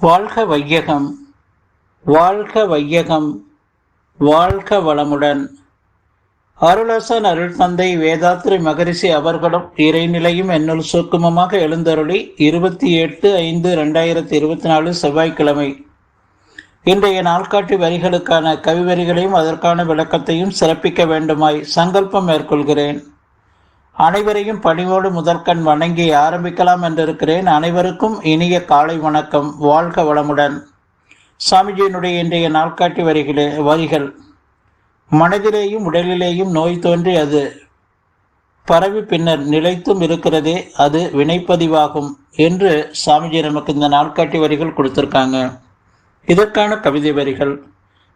வாழ்க வையகம் வாழ்க வையகம் வாழ்க வளமுடன். அருளசன் அருள் தந்தை வேதாத்ரி மகரிஷி அவர்களும் இறைநிலையும் என்னுள் சூக்குமமாக எழுந்தருளி இருபத்தி எட்டு ஐந்து ரெண்டாயிரத்தி இருபத்தி நாலு செவ்வாய்க்கிழமை. இன்றைய நாள்காட்டி வரிகளுக்கான கவிவரிகளையும் அதற்கான விளக்கத்தையும் சிறப்பிக்க வேண்டுமாய் சங்கல்பம் மேற்கொள்கிறேன். அனைவரையும் பணிவோடு முதற்கண் வணங்கி ஆரம்பிக்கலாம் என்றிருக்கிறேன். அனைவருக்கும் இனிய காலை வணக்கம். வாழ்க வளமுடன். சாமிஜியினுடைய இன்றைய நாட்காட்டி வரிகளே வரிகள். மனதிலேயும் உடலிலேயும் நோய் தோன்றி அது பரவி பின்னர் நிலைத்தும் இருக்கிறதே அது வினைப்பதிவாகும் என்று சாமிஜி நமக்கு இந்த நாட்காட்டி வரிகள் கொடுத்திருக்காங்க. இதற்கான கவிதை வரிகள்.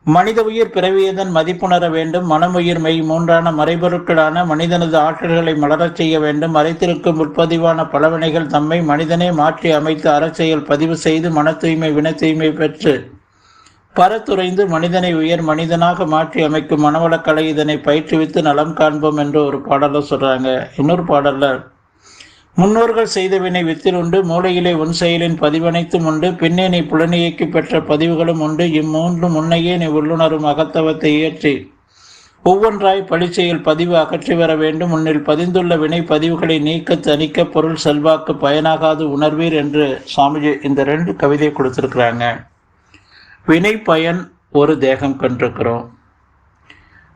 மனித உயிர் பிறவியதன் மதிப்புணர வேண்டும் மனமுயிர் மெய் மூன்றான மறைபொருட்களான மனிதனது ஆற்றல்களை மலரச் செய்ய வேண்டும். மறைத்திருக்கும் உட்பதிவான பலவினைகள் தம்மை மனிதனே மாற்றி அமைத்து அறச்செயல் பதிவு செய்து மன தூய்மை வின தூய்மை பெற்று பரத்துறைந்து மனிதனை உயர் மனிதனாக மாற்றி அமைக்கும் மனவளக்கலை இதனை பயிற்றுவித்து நலம் காண்போம் என்று ஒரு பாடலில் சொல்றாங்க. இன்னொரு பாடலில் முன்னோர்கள் செய்த வினை வித்தில் உண்டு மூளையிலே உன் செயலின் பதிவனைத்தும் உண்டு. பின்னே நீ புலனியைக்கு பெற்ற பதிவுகளும் உண்டு. இம்மூன்று முன்னையே நீ உள்ளுணரும் அகத்தவத்தை இயற்றி. ஒவ்வொன்றாய் பழிச்செயல் பதிவு அகற்றி வர வேண்டும். உன்னில் பதிந்துள்ள வினை பதிவுகளை நீக்க தணிக்க பொருள் செல்வாக்கு பயனாகாது உணர்வீர் என்று சாமிஜி இந்த ரெண்டு கவிதையை கொடுத்துருக்குறாங்க. வினை பயன் ஒரு தேகம் கண்டிருக்கிறோம்.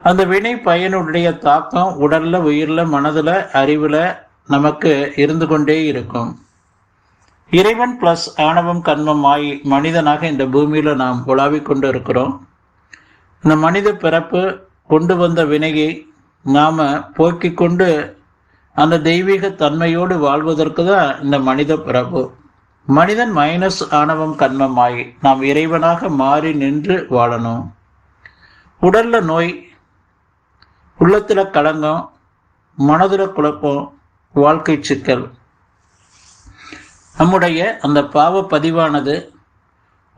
அந்த வினை பயனுடைய தாக்கம் உடல்ல உயிர்ல மனதில் அறிவில் நமக்கு இருந்து கொண்டே இருக்கும். இறைவன் பிளஸ் ஆணவம் கண்மம் ஆகி மனிதனாக இந்த பூமியில நாம் உலாவிக் கொண்டு இருக்கிறோம் இந்த மனித பிறப்பு கொண்டு வந்த வினையை நாம போக்கிக் கொண்டு அந்த தெய்வீக தன்மையோடு வாழ்வதற்கு தான் இந்த மனித பிறப்பு. மனிதன் மைனஸ் ஆணவம் கண்மம் நாம் இறைவனாக மாறி நின்று வாழணும். உடல்ல நோய் உள்ளத்துல களங்கம் மனதுல குழப்பம் வாழ்க்கை சிக்கல். நம்முடைய அந்த பாவ பதிவானது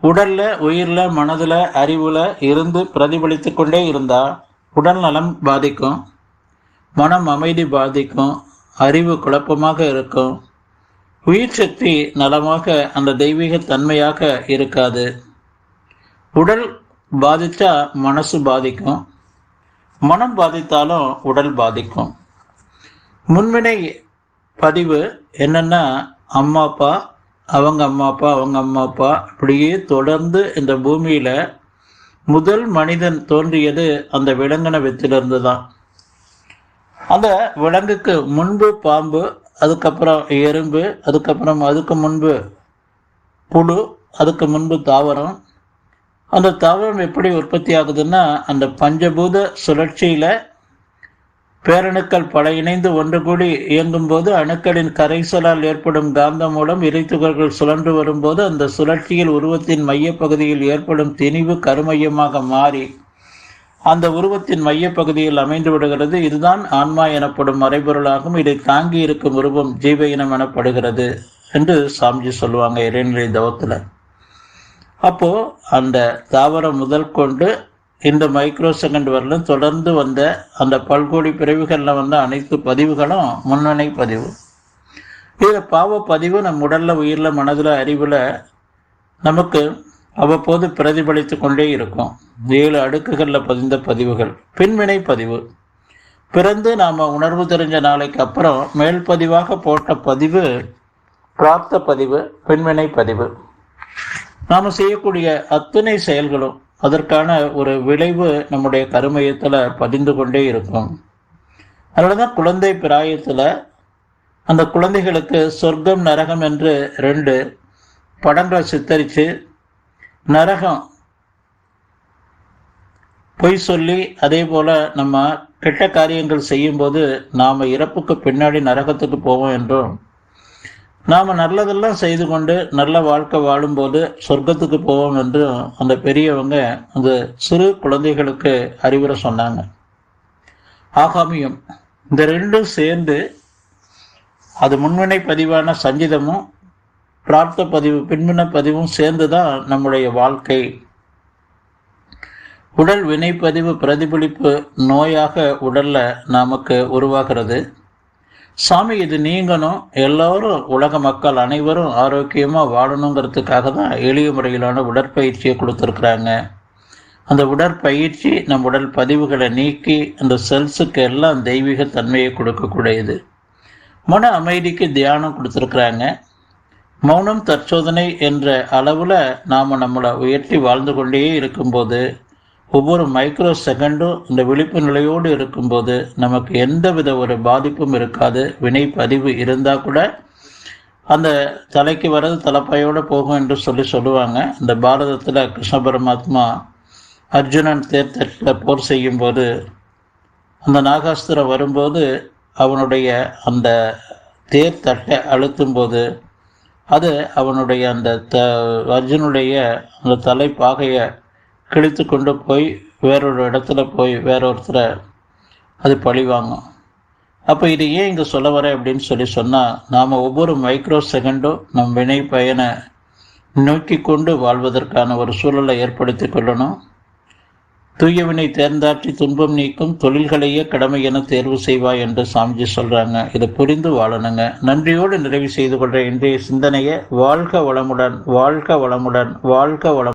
உடல்ல உயிர்ல மனதுல அறிவுல இருந்து பிரதிபலித்து கொண்டே இருந்தா உடல் நலம் பாதிக்கும் மனம் அமைதி பாதிக்கும் அறிவு குழப்பமாக இருக்கும். உயிர் சக்தி நலமாக அந்த தெய்வீக தன்மையாக இருக்காது. உடல் பாதித்தா மனசு பாதிக்கும். மனம் பாதித்தாலும் உடல் பாதிக்கும். முன்வினை பதிவு என்னன்னா அம்மா அப்பா அவங்க அம்மா அப்பா அவங்க அம்மா அப்பா இப்படியே தொடர்ந்து இந்த பூமியில முதல் மனிதன் தோன்றியது அந்த விலங்கின வித்திலிருந்து தான் அந்த விலங்குக்கு முன்பு பாம்பு அதுக்கப்புறம் எறும்பு அதுக்கப்புறம் அதுக்கு முன்பு புழு அதுக்கு முன்பு தாவரம். அந்த தாவரம் எப்படி உற்பத்தி ஆகுதுன்னா அந்த பஞ்சபூத சுழற்சியில பேரணுக்கள் பல இணைந்து ஒன்று கூடி இயங்கும்போது அணுக்களின் கரைசலால் ஏற்படும் காந்தம் மூலம் இறைத்துகள்கள் சுழன்று வரும்போது அந்த சுழற்சியில் உருவத்தின் மையப்பகுதியில் ஏற்படும் திணிவு கருமையமாக மாறி அந்த உருவத்தின் மையப்பகுதியில் அமைந்து விடுகிறது. இதுதான் ஆன்மா எனப்படும் மறைபொருளாகும். இதை தாங்கி இருக்கும் உருவம் ஜீவ இனம் எனப்படுகிறது என்று சாமிஜி சொல்லுவாங்க இறைநிலை தவத்தில். அப்போ அந்த தாவரம் முதல் கொண்டு இந்த மைக்ரோ செகண்ட் வரலும் தொடர்ந்து வந்த அந்த பல்கோடி பிறவிகளில் வந்த அனைத்து பதிவுகளும் முன்னணி பதிவு. இதில் பாவ பதிவு நம் உடலில் உயிரில் மனதில் அறிவில் நமக்கு அவ்வப்போது பிரதிபலித்து கொண்டே இருக்கும். ஏழு அடுக்குகளில் பதிந்த பதிவுகள். பின்வினை பதிவு. பிறந்து நாம் உணர்வு தெரிஞ்ச நாளைக்கு அப்புறம் மேல் பதிவாக போட்ட பதிவு பிராப்த பதிவு பின்வினை பதிவு. நாம் செய்யக்கூடிய அத்துணை செயல்களும் அதற்கான ஒரு விளைவு நம்முடைய கருமையத்தில் பதிந்து கொண்டே இருக்கும். அதனால தான் குழந்தை பிராயத்தில் அந்த குழந்தைகளுக்கு சொர்க்கம் நரகம் என்று ரெண்டு படங்களை சித்தரித்து நரகம் பொய் சொல்லி அதே போல் நம்ம கெட்ட காரியங்கள் செய்யும்போது நாம் இறப்புக்கு பின்னாடி நரகத்துக்கு போவோம் என்றும் நாம் நல்லதெல்லாம் செய்து கொண்டு நல்ல வாழ்க்கை வாழும்போது சொர்க்கத்துக்கு போவோம் என்று அந்த பெரியவங்க அந்த சிறு குழந்தைகளுக்கு அறிவுரை சொன்னாங்க. ஆகாமியம் இந்த ரெண்டும் சேர்ந்து அது முன்வினை பதிவான சஞ்சிதமும் பிரார்த்த பதிவு பின்வின பதிவும் சேர்ந்து தான் நம்முடைய வாழ்க்கை. உடல் வினைப்பதிவு பிரதிபலிப்பு நோயாக உடல்ல நமக்கு உருவாகிறது. சாமி இது நீங்கணும். எல்லோரும் உலக மக்கள் அனைவரும் ஆரோக்கியமாக வாழணுங்கிறதுக்காக தான் எளிய முறையிலான உடற்பயிற்சியை கொடுத்துருக்குறாங்க. அந்த உடற்பயிற்சி நம் உடல் பதிவுகளை நீக்கி அந்த செல்ஸுக்கு எல்லாம் தெய்வீக தன்மையை கொடுக்கக்கூடியது. மன அமைதிக்கு தியானம் கொடுத்துருக்குறாங்க. மௌனம் தற்சோதனை என்ற அளவில் நாம் நம்மளை உயர்த்தி வாழ்ந்து கொண்டே இருக்கும்போது ஒவ்வொரு மைக்ரோ செகண்டும் இந்த விழிப்பு நிலையோடு இருக்கும்போது நமக்கு எந்தவித ஒரு பாதிப்பும் இருக்காது. வினை பதிவு இருந்தால் கூட அந்த தலைக்கு வரது தலைப்பையோடு போகும் என்று சொல்லி சொல்லுவாங்க. இந்த பாரதத்தில் கிருஷ்ண பரமாத்மா அர்ஜுனன் தேர்தலில் போர் செய்யும்போது அந்த நாகாஸ்திரம் வரும்போது அவனுடைய அந்த தேர் தட்டை அழுத்தும் போது அது அவனுடைய அந்த த அர்ஜுனுடைய அந்த தலைப்பாகையை கிழித்து கொண்டு போய் வேறொரு இடத்துல போய் வேறொருத்தரை அது பழிவாங்கும் அப்போ இது ஏன் இங்கே சொல்ல வரேன் அப்படின்னு சொல்லி சொன்னால் நாம் ஒவ்வொரு மைக்ரோ செகண்டும் நம் வினை பயனை நோக்கி கொண்டு வாழ்வதற்கான ஒரு சூழலை ஏற்படுத்தி கொள்ளணும். தூயவினை தேர்ந்தாற்றி துன்பம் நீக்கும் தொழில்களையே கடமை என தேர்வு செய்வாய் என்று சாமிஜி சொல்கிறாங்க இதை புரிந்து வாழணுங்க. நன்றியோடு நிறைவு செய்து கொள்கிற இன்றைய சிந்தனையை வாழ்க வளமுடன் வாழ்க வளமுடன் வாழ்க வளம்